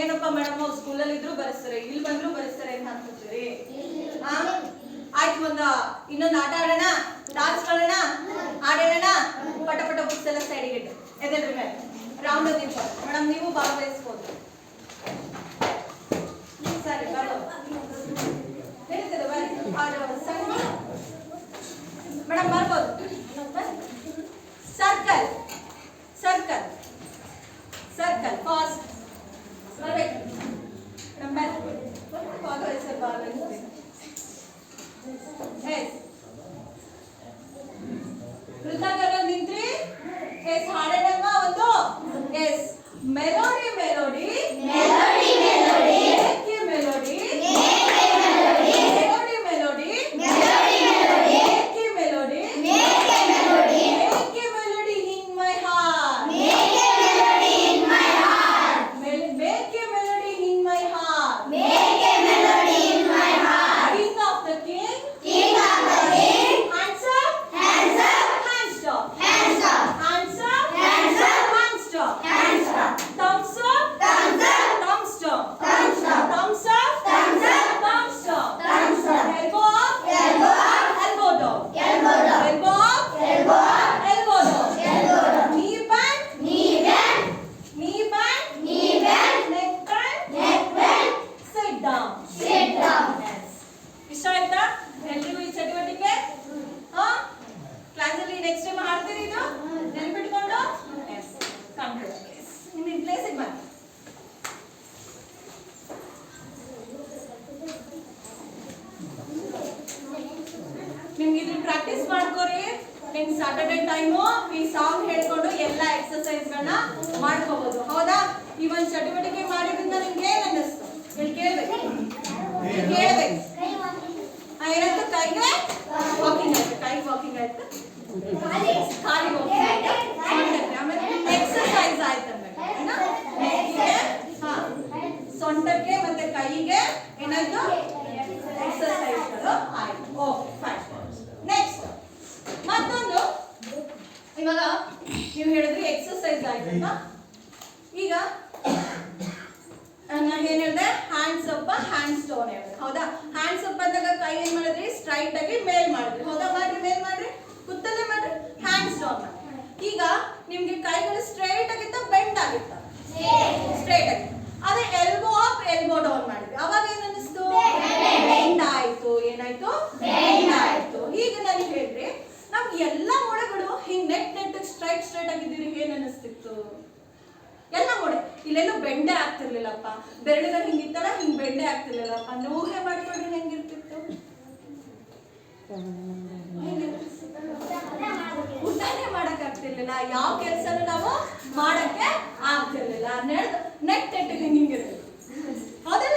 ಏನಪ್ಪ ಮೇಡಮ್, ಅವ್ರು ಸ್ಕೂಲಲ್ಲಿ ಇದ್ರು ಬರೆಸ್ತಾರೆ, ಇಲ್ಲಿ ಬಂದ್ರು ಬರೆಸ್ತಾರೆ ಅಂತ ಅನ್ಕೋತೀರಿ? ಆಯ್ತು, ಒಂದ ಇನ್ನೊಂದು ಆಟ ಆಡೋಣ ಡಾನ್ಸ್ ಮಾಡೋಣ ಆಡೋಣ ಪಟ ಪಟ ಬುಕ್ಸ್ ಎಲ್ಲ ಸೈಡಿಗೆ ಎದೆಲ್ರಿ ಮೇಲೆ ರೌಂಡ್ ನಿಂತ ಮೇಡಮ್, ನೀವು ಭಾಗವಹಿಸ್ಬೋದು ಸರಿ ಬರೋ ಹೇಳ್ತಾರೆ ಬರ್ರಿ ಸಣ್ಣ ನಿಮ್ ಸಾಟರ್ಡೆ ಟೈಮು ಈ ಸಾಂಗ್ ಹೇಳ್ಕೊಂಡು ಎಲ್ಲ ಎಕ್ಸರ್ಸೈಸ್ಗಳನ್ನ ಮಾಡ್ಕೋಬಹುದು ಹೌದಾ? ಈ ಒಂದು ಚಟುವಟಿಕೆ ಮಾಡಿದ್ರಿಂದ ನಿಮ್ಗೆ ಏನ್ ಅನ್ನಿಸ್ತು? ಇಲ್ಲಿ ಕೇಳ್ಬೇಕು. ಕೇಳ್ಬೇಕು. ಆ, ಏನಾಯ್ತು ಕೈಗೆ ವಾಕಿಂಗ್ ಆಯ್ತು. ಟೈಮ್ ವಾಕಿಂಗ್ ಆಯ್ತು. ಖಾಲಿ ವಾಕಿಂಗ್ ಈಗ ನಾನು ಏನ್ ಹೇಳಿದೆ? ಹ್ಯಾಂಡ್ಸ್ ಅಪ್ ಹ್ಯಾಂಡ್ ಸ್ಟೋನ್ ಹೇಳಿದೆ. ಹೌದಾ? ಹ್ಯಾಂಡ್ಸ್ ಅಪ್ ಅಂದಾಗ ಕೈ ಏನ್ ಮಾಡಿದ್ರಿ? ಸ್ಟ್ರೈಟ್ ಆಗಿ ಮೇಲ್ ಮಾಡಿದ್ರಿ. ಹೌದಾ ಮಾಡ್ರಿ, ಮೇಲ್ ಮಾಡ್ರಿ? ಕುತ್ತಲ್ಲೇ ಮಾಡ್ರಿ? ಹ್ಯಾಂಡ್ ಸ್ಟೋನ್ ಈಗ, ನಿಮ್ಗೆ ಕೈಗಳು ಸ್ಟ್ರೈಟ್ ಆಗಿತ್ತ ಬೆಂಡ್ ಆಗಿತ್ತ ಸ್ಟ್ರೈಟ್ ಆಗಿ ಅದೇ ಎಲ್ಬೋ ಅಪ್ ಎಲ್ಬೋ ಡೌನ್ ಮಾಡಿದ್ವಿ ಅವಾಗ ಏನ್ ಅನ್ನಿಸ್ತು ಬೆಂಡ್ ಆಯ್ತು ಏನಾಯ್ತು ಬೆಂಡ್ ಆಯ್ತು ಈಗ ನಾನು ಹೇಳ್ರಿ ನಮ್ ಎಲ್ಲಾ ಮೊಳೆಗಳು ಹಿಂಗ್ ನೆಟ್ ನೆಟ್ ಸ್ಟ್ರೈಟ್ ಸ್ಟ್ರೈಟ್ ಆಗಿದ್ದೀರಿ ಏನ್ ಅನ್ನಿಸ್ತಿತ್ತು ಎಲ್ಲ ಮೊಡೆ ಇಲ್ಲೆಲ್ಲೂ ಬೆಂಡೆ ಆಗ್ತಿರ್ಲಿಲ್ಲಪ್ಪ. ಬೆರಳುಗಳು ಹಿಂಗಿತ್ತಲ್ಲ, ಹಿಂಗ್ ಬೆಂಡೆ ಆಗ್ತಿರ್ಲಿಲ್ಲಪ್ಪ. ನೋಹೆ ಮಾಡ್ಕೊಂಡ್ರೆ ಹೆಂಗಿರ್ತಿತ್ತು. ಊಟನೇ ಮಾಡಕ್ ಆಗ್ತಿರ್ಲಿಲ್ಲ ಯಾವ ಕೆಲ್ಸನೂ ನಾವು ಮಾಡಕ್ಕೆ ಆಗ್ತಿರ್ಲಿಲ್ಲ. ನೆಟ್ ನೆಟ್ ಹಿಂಗಿರ್ತಿತ್ತು ಹೌದಲ್ಲ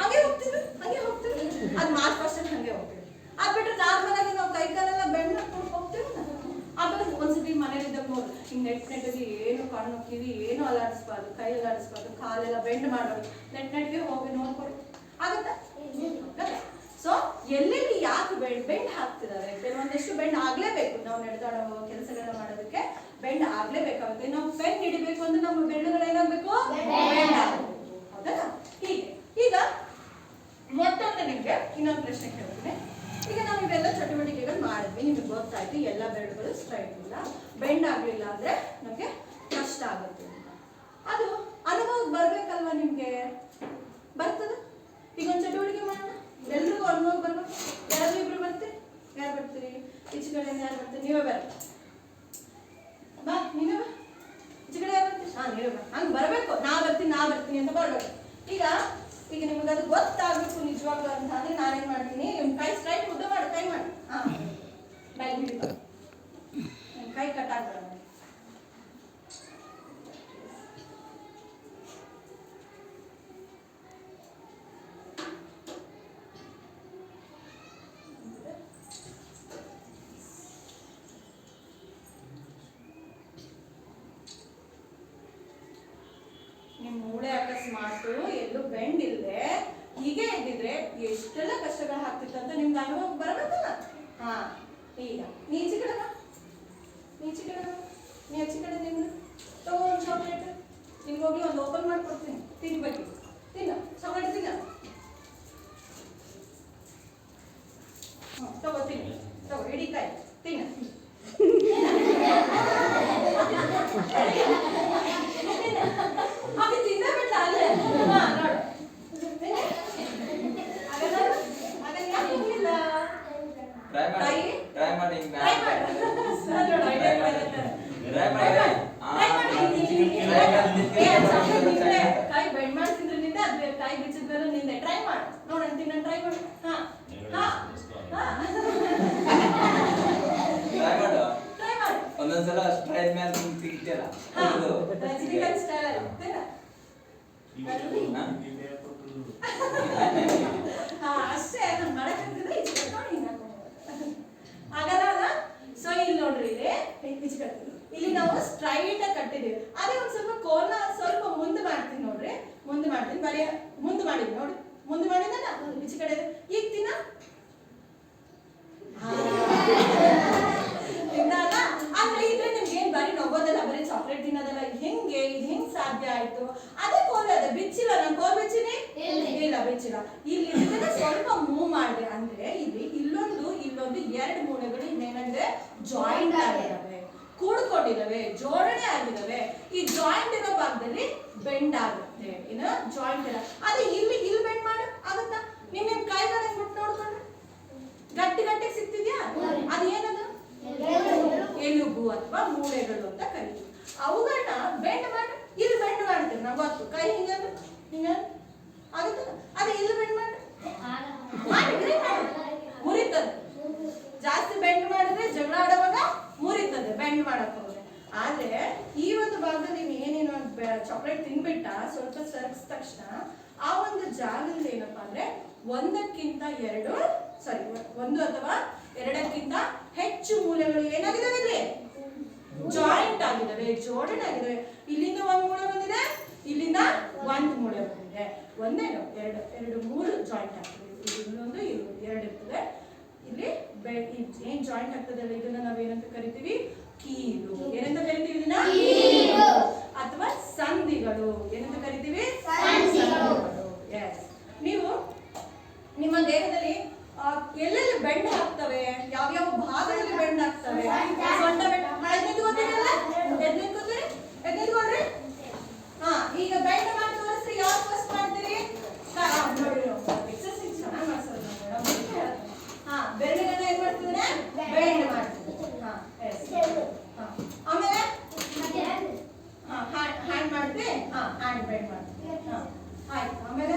ಹಂಗೆ ಹೋಗ್ತಿದ್ವಿ ಹಂಗೆ ಹೋಗ್ತಿದ್ವಿ ಅದ್ ಮಾರ್ಚ್ ಫಸ್ಟ್ ಹಂಗೆ ಹೋಗ್ತಿದ್ವಿ ಅದ್ ಬಿಟ್ರೆ ನಾರ್ಮಲ್ ಆಗಿ ನಾವು ಕೈ ಕಾಲೆಲ್ಲ ಬೆಂಡ್ ಹಾಕೊಂಡು ಹೋಗ್ತೀವಿ ಆಮೇಲೆ ಒಂದ್ಸತಿ ಮನೇಲಿ ಇದ್ದಾಗ ನೋಡಿ ಹಿಂಗ್ ನೆಟ್ ನೆಟ್ಟಿಗೆ ಏನು ಕಣ್ಣು ಕಿವಿ ಏನು ಅಲ್ಲಾಡಿಸ್ಬಾರ್ದು ಕೈ ಅಲ್ಲಾಡಿಸ್ಬಾರ್ದು ಕಾಲೆಲ್ಲ ಬೆಂಡ್ ಮಾಡೋದು. ನೆಟ್ ನೆಟ್ಗೆ ಹೋಗಿ ನೋಡ್ಕೊಡಿ ಆಗುತ್ತಾ? ಸೊ ಎಲ್ಲೆಲ್ಲಿ ಯಾಕೆ ಬೆಂಡ್ ಬೆಂಡ್ ಹಾಕ್ತಿದ್ದಾರೆ? ಕೆಲವೊಂದಷ್ಟು ಬೆಂಡ್ ಆಗ್ಲೇಬೇಕು. ನಾವು ನಡೆದಾಡೋ ಕೆಲಸಗಳನ್ನ ಮಾಡೋದಕ್ಕೆ ಬೆಂಡ್ ಆಗ್ಲೇಬೇಕಾಗುತ್ತೆ. ನಾವು ಪೆನ್ ಹಿಡಿಬೇಕು ಅಂದ್ರೆ ನಮ್ಮ ಬೆರಳುಗಳು ಏನಾಗಬೇಕು ಬೆಂಡ್ ಆಗಬೇಕು. ಅಕಸ್ಮಾತ್ಗಳು ಎಲ್ಲೂ ಬೆಂಡ್ ಇಲ್ಲದೆ ಹೀಗೆ ಇದ್ದಿದ್ರೆ ಎಷ್ಟೆಲ್ಲ ಕಷ್ಟಗಳು ಆಗ್ತಿತ್ತು ಅಂತ ನಿಮ್ಗೆ ಅನುಭವ ಬರಬೇಕಲ್ಲ? ಹಾ, ಈಗ ನೀಚಿ ಕಡೆ ನೀಚಿ ಕಡೆ ನೀ ಹಚ್ಚಿ ಕಡೆ ನಿಮ್ದು? ತಗೋ ಒಂದು ಚಾಕ್ಲೇಟ್ ನಿಮ್ಗೆ ಹೋಗಿ ಒಂದು ಓಪನ್ ಮಾಡ್ಕೊಡ್ತೀನಿ. ತಿನ್ಬೇಕು ತಿನ್ನ. ಚಾಕ್ಲೇಟ್ ತಿನ್ನ. ತಗೋ ತಿನ್ನ. ತಗೋ ಹಿಡಿಕಾಯಿ ತಿನ್ನ. रजनीकांत स्टाईल आहे ना ಜಾಯಿಂಟ್ ಆಗಿದ್ದಾವೆ, ಕೂಡ್ಕೊಂಡಿದ್ದಾವೆ, ಜೋಡಣೆ ಆಗಿದ್ದಾವೆ. ಈ ಜಾಯಿಂಟ್ ಇರೋ ಭಾಗದಲ್ಲಿ ಬೆಂಡ್ ಆಗುತ್ತೆ. ಇನ್ನು ಜಾಯಿಂಟ್ ಇಲ್ಲ ಅದೇ ಇಲ್ಲಿ ಇಲ್ಲಿ ಬೆಂಡ್ ಮಾಡು. ಆಗುತ್ತಾ? ನಿಮ್ ನಿಮ್ ಕೈಗಳ ಬಿಟ್ಟು ನೋಡ್ಕೊಂಡ್ರೆ? ಗಟ್ಟಿ ಗಟ್ಟಿ ಸಿಗ್ತಿದ್ಯಾ? ಅದು ಏನದು? ಎಲುಬು ಅಥವಾ ಮೂಳೆಗಳು ಅಂತ ಕರಿತೀವಿ. ಅವುಗಳನ್ನ ಬೆಂಡ್ ಮಾಡು. ಇಲ್ಲಿ ಬೆಂಡ್ ಮಾಡ್ತೀವಿ ನಾವು ಕೈ ಹಿಂಗ ಹಿಂಗ ಆಗುತ್ತಲ್ಲ ಬೆಂಡ್ ಮಾಡಿದ್ರೆ ಜಗಳ ಆಡೋವಾಗ ಮುರಿತದೆ ಬೆಂಡ್ ಮಾಡಕ್ ಹೋದ್ರೆ ಆದ್ರೆ ಈ ಒಂದು ಭಾಗದಲ್ಲಿ ನೀವು ಏನೇನು ಚಾಕ್ಲೇಟ್ ತಿನ್ಬಿಟ್ಟ ಸ್ವಲ್ಪ ಸರಗಿದ ತಕ್ಷಣ ಆ ಒಂದು ಜಾಗದಲ್ಲಿ ಏನಪ್ಪಾ ಅಂದ್ರೆ ಒಂದಕ್ಕಿಂತ ಎರಡು ಸಾರಿ ಒಂದು ಅಥವಾ ಎರಡಕ್ಕಿಂತ ಹೆಚ್ಚು ಮೂಲೆಗಳು ಏನಾಗಿದಾವೆ ಇಲ್ಲಿ? ಜಾಯಿಂಟ್ ಆಗಿದ್ದಾವೆ ಜೋಡಣೆ ಆಗಿದ್ದಾವೆ ಇಲ್ಲಿಂದ ಒಂದು ಮೂಳೆ ಬಂದಿದೆ, ಇಲ್ಲಿಂದ ಒಂದು ಮೂಳೆ ಬಂದಿದೆ. ಒಂದೇನು, ಎರಡು ಎರಡು, ಮೂರು ಜಾಯಿಂಟ್ ಆಗ್ತದೆ. ಇಲ್ಲಿ ಇನ್ನೊಂದು ಇಲ್ಲಿ ಎರಡು ಇರ್ತದೆ. ಇಲ್ಲಿ ಬೆಳ್ ಏನು ಜಾಯಿಂಟ್ ಆಗ್ತದಲ್ಲ ಇದನ್ನ ನಾವೇನಂತ ಕರಿತೀವಿ? ಕೀ ಬೇಡ ಮಾಡಿ ಆಯ್ತು ಆಮೇಲೆ